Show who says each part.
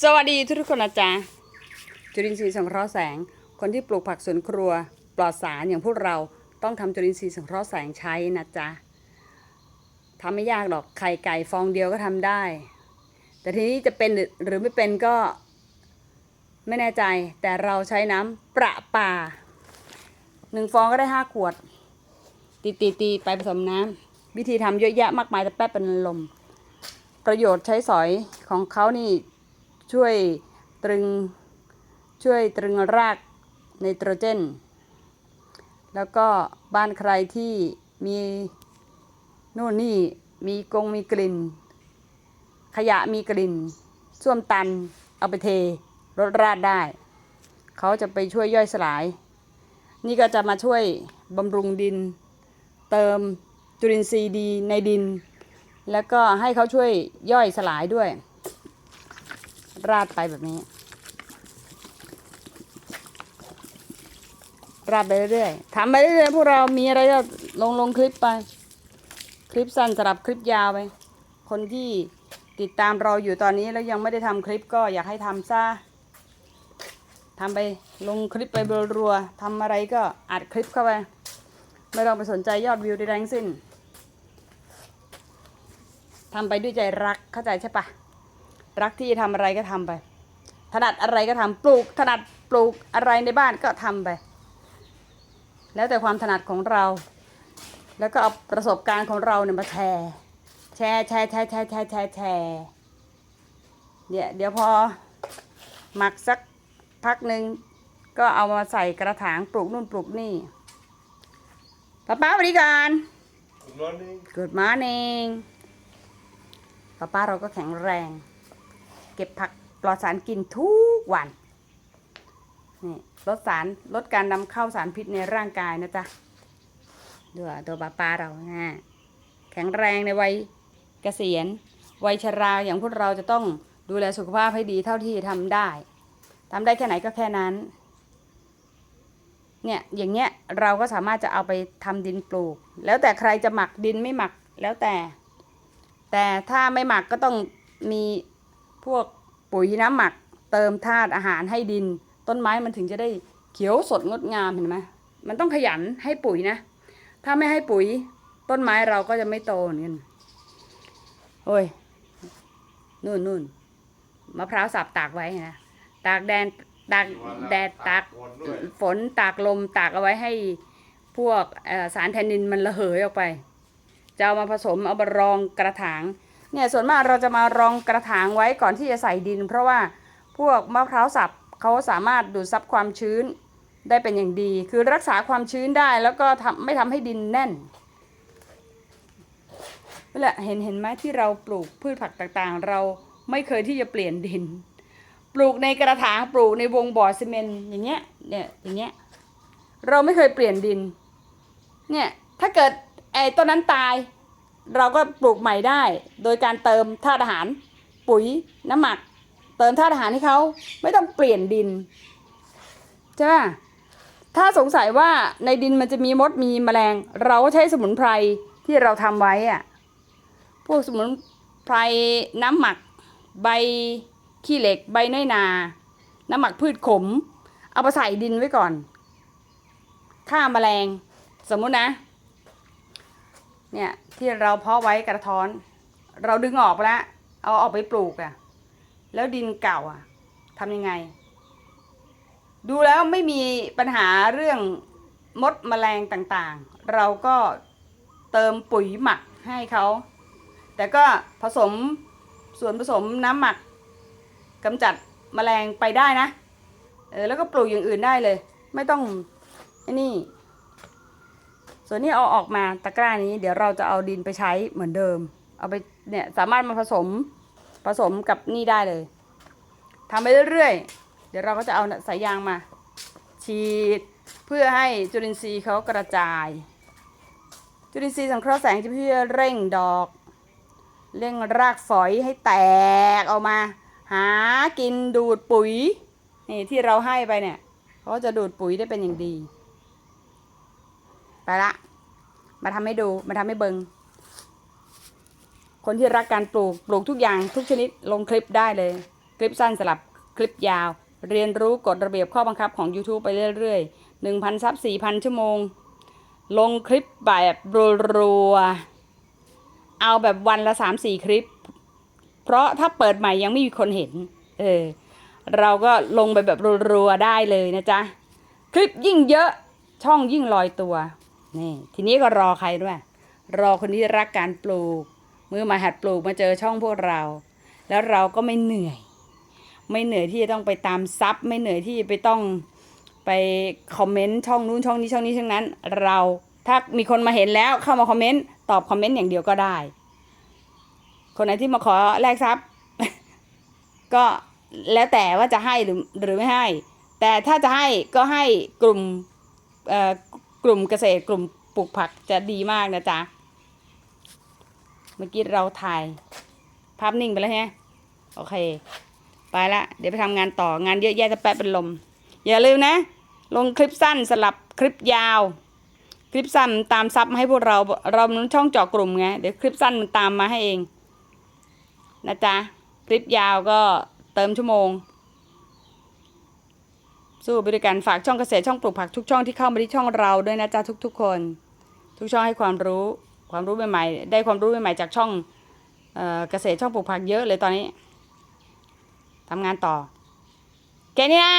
Speaker 1: สวัสดีทุกคนนะจ๊ะจุลินทรีย์สังเคราะห์แสง คนที่ปลูกผักสวนครัว ปลอดสารอย่างพวกเราต้องทำจุลินทรีย์สังเคราะห์แสงใช้นะจ๊ะทำไม่ยากหรอกไข่ไก่ฟองเดียวก็ทำได้ แต่ทีนี้จะเป็นหรือไม่เป็นก็ไม่แน่ใจ แต่เราใช้น้ำประปาหนึ่งฟองก็ได้ห้าขวด ตีตีตีไปผสมน้ำวิธีทำเยอะแยะมากมายแต่แป๊บเป็นลม ประโยชน์ใช้สอยของเขานี่ ช่วยตรึงช่วยตรึงรากไนโตรเจน แล้วก็บ้านใครที่มีนู่นนี่มีกงมีกลิ่น ขยะมีกลิ่นส้วมตันเอาไปเทรดราดได้ เขาจะไปช่วยย่อยสลาย นี่ก็จะมาช่วยบำรุงดิน เติมจุลินทรีย์ดีในดิน แล้วก็ให้เขาช่วยย่อยสลายด้วย ราดไปแบบนี้ ราดไปเรื่อยๆทำไปเรื่อยๆพวกเรามีอะไรก็ลงลงคลิปไป คลิปสั้นสลับคลิปยาวไป คนที่ติดตามเราอยู่ตอนนี้แล้วยังไม่ได้ทำคลิปก็อยากให้ทำซะทำไปลงคลิปไปรัวๆทำอะไรก็อัดคลิปเข้าไป ไม่ต้องไปสนใจยอดวิวใดๆทั้งสิ้นทำไปด้วยใจรักเข้าใจใช่ปะ รักที่จะทำอะไรก็ทำไป ถนัดอะไรก็ทำปลูกถนัดปลูกอะไรในบ้านก็ทำไป แล้วแต่ความถนัดของเรา แล้วก็เอาประสบการณ์ของเราเนี่ยมาแชร์ แชร์แชร์แชร์แชร์แชร์แชร์แชร์เนี่ยเดี๋ยวพอหมักสักพักหนึ่งก็เอามาใส่กระถางปลูกนู่นปลูกนี่ป้าป้าสวัสดีก่อน
Speaker 2: Good morning.
Speaker 1: Good morning ป้าป้าเราก็แข็งแรง เก็บผักปลอดสารกินทุกวันนี่ลดสารลดการนำเข้าสารพิษในร่างกายนะจ๊ะดูตัวป้าป้าเรานะแข็งแรงในวัยเกษียณ วัยชราอย่างพวกเราจะต้องดูแลสุขภาพให้ดีเท่าที่ทำได้ทำได้แค่ไหนก็แค่นั้นเนี่ยอย่างเงี้ยเราก็สามารถจะเอาไปทำดินปลูก แล้วแต่ใครจะหมักดินไม่หมักแล้วแต่ แต่ถ้าไม่หมักก็ต้องมี พวกปุ๋ยน้ำหมักเติมธาตุอาหารให้ดิน ต้นไม้มันถึงจะได้เขียวสดงดงามเห็นไหมมันต้องขยันให้ปุ๋ยนะ ถ้าไม่ให้ปุ๋ย ต้นไม้เราก็จะไม่โตเหมือนกันโอ้ยนู่นนู่นมะพร้าวสับตากไว้นะตากแดดตากแดดตาก
Speaker 2: ฝน
Speaker 1: ตากลมตากเอาไว้ให้พวกสารแทนนินมันระเหยออกไป จะเอามาผสมเอามารองกระถาง เนี่ยส่วนมากเราจะมารองกระถางไว้ก่อนที่จะใส่ดิน เพราะว่าพวกมะพร้าวสับเขาสามารถดูดซับความชื้นได้เป็นอย่างดี คือรักษาความชื้นได้แล้วก็ทำไม่ทำให้ดินแน่นนี่แหละเห็นเห็นไหมที่เราปลูกพืชผักต่างๆ เราไม่เคยที่จะเปลี่ยนดิน ปลูกในกระถางปลูกในวงบ่อซีเมนต์อย่างเงี้ยเนี่ยอย่างเงี้ยเราไม่เคยเปลี่ยนดินเนี่ยถ้าเกิดไอ้ต้นนั้นตาย เราก็ปลูกใหม่ได้ โดยการเติมธาตุอาหาร ปุ๋ยน้ำหมัก เติมธาตุอาหารให้เขาไม่ต้องเปลี่ยนดินใช่ไหมถ้าสงสัยว่าในดินมันจะมีมดมีแมลง เราก็ใช้สมุนไพรที่เราทำไว้อะพวกสมุนไพรน้ำหมัก ใบขี้เหล็ก ใบน้อยนา น้ำหมักพืชขม เอาไปใส่ดินไว้ก่อนฆ่าแมลง สมมุตินะ เนี่ยที่เราเพาะไว้กระท้อน เราดึงออกไปแล้ว เอาออกไปปลูกอะ่ะ แล้วดินเก่าอะ่ะทำยังไง ดูแล้วไม่มีปัญหาเรื่องมดแมลงต่างๆ เราก็เติมปุ๋ยหมักให้เขา แต่ก็ผสมส่วนผสมน้ำหมักกำจัดแมลงไปได้นะ เออแล้วก็ปลูกอย่างอื่นได้เลย ไม่ต้องไอ้นี่ ส่วนนี้เอาออกมาตะกร้านี้เดี๋ยวเราจะเอาดินไปใช้เหมือนเดิม เอาไปเนี่ยสามารถมาผสมผสมกับนี่ได้เลยทำไปเรื่อยๆ เดี๋ยวเราก็จะเอาสายยางมา ฉีดเพื่อให้จุลินทรีย์เขากระจาย จุลินทรีย์สังเคราะห์แสงจะเพื่อเร่งดอกเร่งรากฝอยให้แตกออกมา หากินดูดปุ๋ยนี่ที่เราให้ไปเนี่ยเขาจะดูดปุ๋ยได้เป็นอย่างดี ไปละ มาทำให้ดูมาทำให้เบิงคนที่รักการปลูกปลูกทุกอย่างทุกชนิดลงคลิปได้เลยเลิปสั้นสลับคลิปยาว เรียนรู้กฎระเบียบข้อบังคับของ YouTube ไปเรื่อยๆ 1,000ซับ4,000 ชั่วโมง ลงคลิปแบบรัวๆเอาแบบวันละ 3-4 คลิป เพราะถ้าเปิดใหม่ยังไม่มีคนเห็น เออ เราก็ลงไปแบบรัวๆได้เลยนะจ๊ะ คลิปยิ่งเยอะช่องยิ่งลอยตัว นี่ทีนี้ก็รอใครด้วย รอคนที่รักการปลูก มือมาหัดปลูกมาเจอช่องพวกเรา แล้วเราก็ไม่เหนื่อย ไม่เหนื่อยที่จะต้องไปตามซับไม่เหนื่อยที่ไปต้องไปคอมเมนต์ช่องนู้นช่องนี้ช่องนี้ช่องนั้น เราถ้ามีคนมาเห็นแล้วเข้ามาคอมเมนต์ตอบคอมเมนต์อย่างเดียวก็ได้ คนไหนที่มาขอแลกซับก็แล้วแต่ว่าจะให้หรือหรือไม่ให้ แต่ถ้าจะให้ก็ให้กลุ่มเอ่อ กลุ่มเกษตรกลุ่มปลูกผักจะดีมากนะจ๊ะ เมื่อกี้เราถ่ายภาพนิ่งไปแล้วใช่ไหมโอเค ไปละ เดี๋ยวไปทำงานต่องานเยอะแยะจะแปะเป็นลม อย่าลืมนะ ลงคลิปสั้นสลับคลิปยาว คลิปสั้นตามซับมาให้พวกเราเรามันช่องเจาะกลุ่มไงเดี๋ยวคลิปสั้นมันตามมาให้เองนะจ๊ะ คลิปยาวก็เติมชั่วโมง สู้ไปด้วยกันฝากช่องเกษตรช่องปลูกผักทุกช่องที่เข้ามาที่ช่องเราด้วยนะจ๊ะทุก ๆ คน ทุกช่องให้ความรู้ความรู้ใหม่ๆได้ความรู้ใหม่ๆจากช่องเออเกษตรช่องปลูกผักเยอะเลยตอนนี้ทำงานต่อแค่นี้นะ